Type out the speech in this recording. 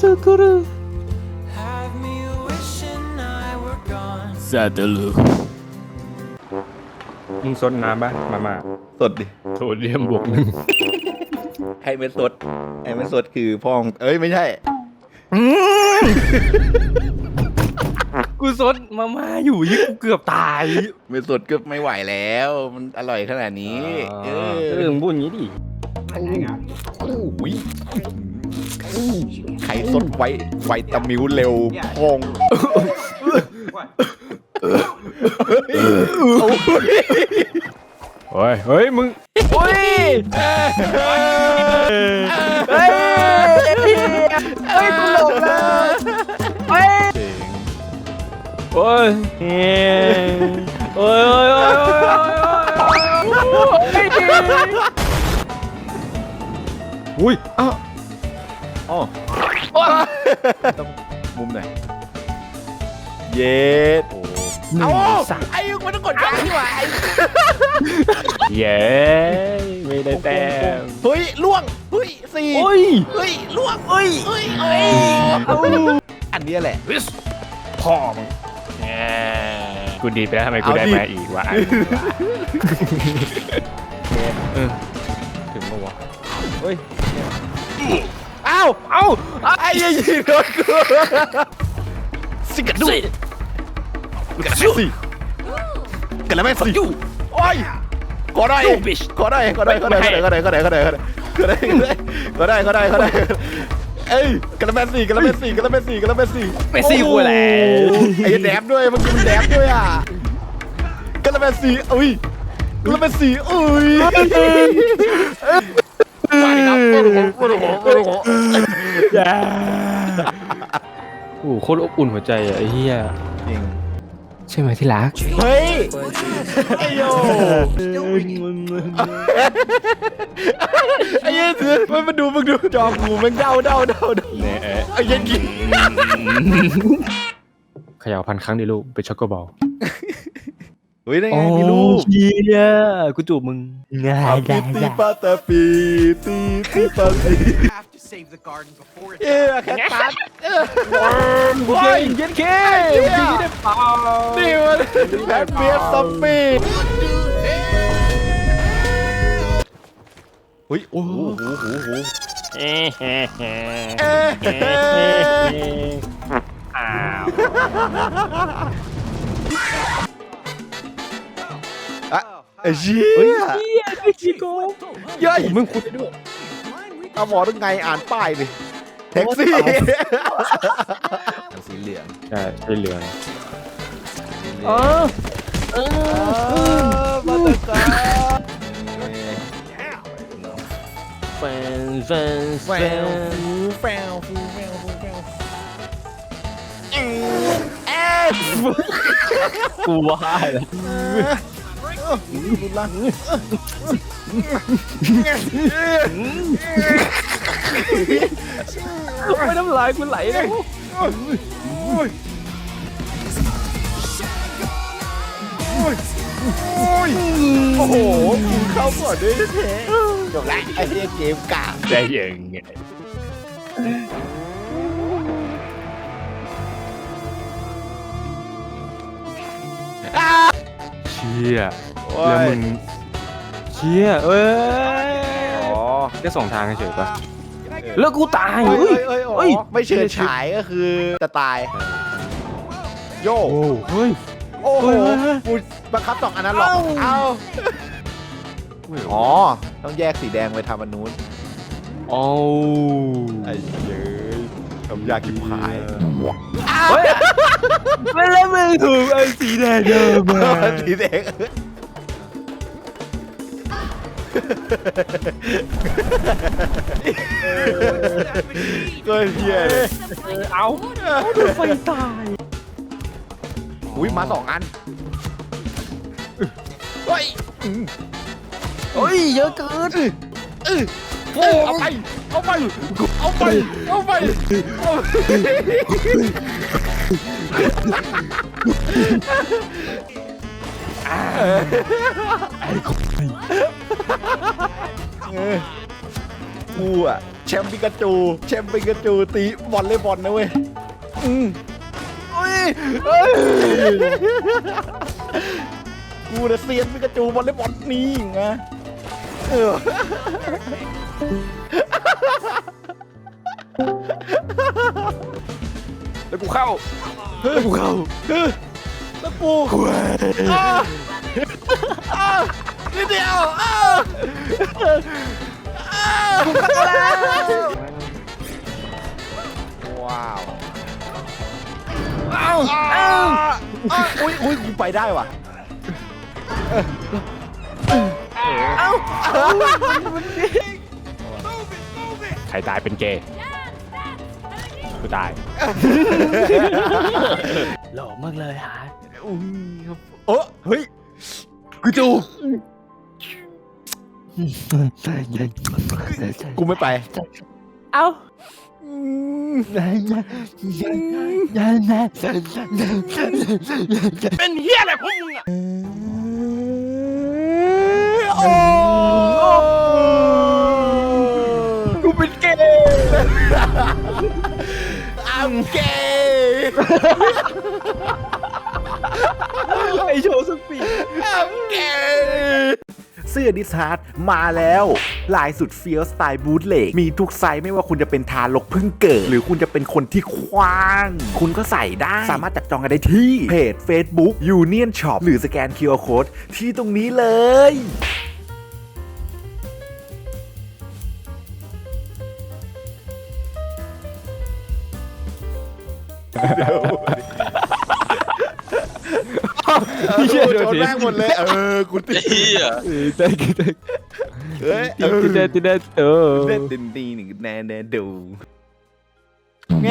สุกุรุ Have me wishing I were gone. ซาตาลูมึงซดน้ำปะมามาสดดิโทเดียมบวกหนึ่งไอ้ไม่สดไอ้ไม่สดคือพ่องเอ้ยไม่ใช่กูซดมาม่าอยู่ยี่กูเกือบตายไม่สดก็ไม่ไหวแล้ว มันอร่อยขนาดนี้ เอเอออมึงพูดอย่างนี้ดิอุ้ย ไข่สดไวไวตามิวเร็วพองเฮ้ย เฮ้ย มึงโอ้ยเฮ้ยเฮ้ยกูหลบแล้วโอ้ยเฮ้ยเฮ้ยเฮ้ยเฮ้ยอุ้ยอ้าว อ๋อต้องมุมไหน เย็ดโอ้หนึ่เอางสามไอ้ยุมันต้องกดกลางนี่หว่าไอ้เย้ไม่ได้แต้มเฮ้ยล่วงเฮ้ยสี่โอ้ยเฮ้ยล่วงเฮ้ยเฮ้ยเฮ้ยอันเนี้ยแหละพ่อมึงแหมกูดีไปแล้วทำไมกูเอาได้ดิมาอีกวะเออถึงปะวะเฮ้ย อ้าวเอ้าไอ้ยัยยิงโดนกูสิกัดดูกัดสิกัดแล้วแม่สิโอ้ยขอได้ขอได้ขอได้ขอได้ขอได้ขอได้ขอได้ขอได้ขอได้ขอได้ขอได้ขอได้ขอได้ขอได้เอ้ยกัดแล้วแม่สิกัดแล้วแม่สิกัดแล้วแม่สิกัดแล้วแม่สิไม่ซี่กูแล้วไอ้แดบด้วยมันกินแดบด้วยอะกัดแล้วแม่สิอุ้ยกัดแล้วแม่สิอุ้ย ไปครับโอ้โหโอ้โหโอ้โหโอ้โหโคตรอบอุ่นหัวใจอะไอ้เหี้ยจริงใช่ไหมที่รัก เฮ้ยไอ้โยไอ้เหี้ยถือมันมาดูมึงดูจอกูมันเดาเดาเดาเดาเนี่ยเอ๊ะไอ้เหี้ยันกิน เขย่าพันครั้งดิลูกเป็นช็อกโกบอล เฮ้ยได้ไงมีลูกเหี้ยกูจูบมึงง่ายปีตีปาตาปีตีตีปาตี Have to save the garden before it เอ้ยแค่ตัดเออกูเก่งเย็นเคไอ้เหี้ยมึงไม่ได้เปล่านี่มันแบทเบียร์ซอมบี้เฮ้ยโอ้โหโอ้โหโอ้โหเอ๊ะเอ๊ะเอ๊ะเอ๊ะเอ๊ะเอ๊ะอ้าว ไอ้เชี่ยเฮ้ยเหี้ยไอ้ชิโก้เย้ยมึงคุยด้วย เอาหมอต้องไงอ่านป้ายดิแท็กซี่ สีเหลืองใช่ใช่เหลืองเออเออมาตะกาแฟนแฟนแฟวแฟวฟูแฟวฟูแฟวเอ๊ะกูว่าแล้ว รุนแรงไม่น้ำลายกูไหลเลยโอ้โหเข้าก่อนด้วยแท้จบละไอ้เหี้ยเกมกากได้ยังไงเชี่ย แล้วมึงเชี่ยเอ้ยอ๋อแค่สองทางเฉยๆปะแล้วกูตายเฮ้ยเฮ้ยเฮ้ยเฮ้เฮ้ยยไม่เฉิดฉายก็คือจะตาย โย่โอ้เฮ้ยโอ้โหเฮ้ยเฮ้ยเฮ้ยกูบังคับสองอันนั้นหรอกเอาอ๋อ ต้องแยกสีแดงไปทำอันนู้นโอ้ไอ้เย้ยทำยากกิบหายเฮ้ยไม่แล้วมึงถูกไอ้สีแดงเดิมมาสีแดง ก็เฮียเลยเอาไฟตายอุ้ยมาสองอันเฮ้ยเฮ้ยเยอะเกินเอาไปเอาไปเอาไปเอาไปเอาไปไอ้ คนกูอะแชมป์ปิกาจูแชมป์ปิกาจูตีบอลเล่บอลนะเว้ยอืมเอ้ยเอ้ยกูนะเซียนปิกาจูบอลเล่บอลนี่ไงเออแล้วกูเข้าแล้วกูเข้าแล้วกู อ้าอ้า นิดเดียวอ้าอ้าว้าวอ้าวอ้าวอ้าวอุ้ยอุ้ยกูไปได้ว่ะเอ้าใครตายเป็นเกย์กูตาย หล่อมากเลยฮะอุ้ยครับโอ้เฮ้ยกูจู กูไม่ไป เอ้าเป็นเฮียอะไรพวกมึงอะโอ้กูเป็นเกย์ I'm gay ไอโชว์สปีด I'm gay เสื้อดิสฮาร์ดมาแล้วลายสุดเฟี้ยวสไตล์บูทเลกมีทุกไซส์ไม่ว่าคุณจะเป็นทารกเพิ่งเกิด หรือคุณจะเป็นคนที่คว้าง คุณก็ใส่ได้ สามารถจับจองกันได้ที่ เพจ Facebook Union Shop หรือสแกน QR Code ที่ตรงนี้เลยเหี้ยโดนชนทีแม่งหมดเลย เออกูติดเออได้กูได้เฮ้ยตีกูได้ตีได้เออเล่นดินดีหนึ่งแน่แน่ดูแง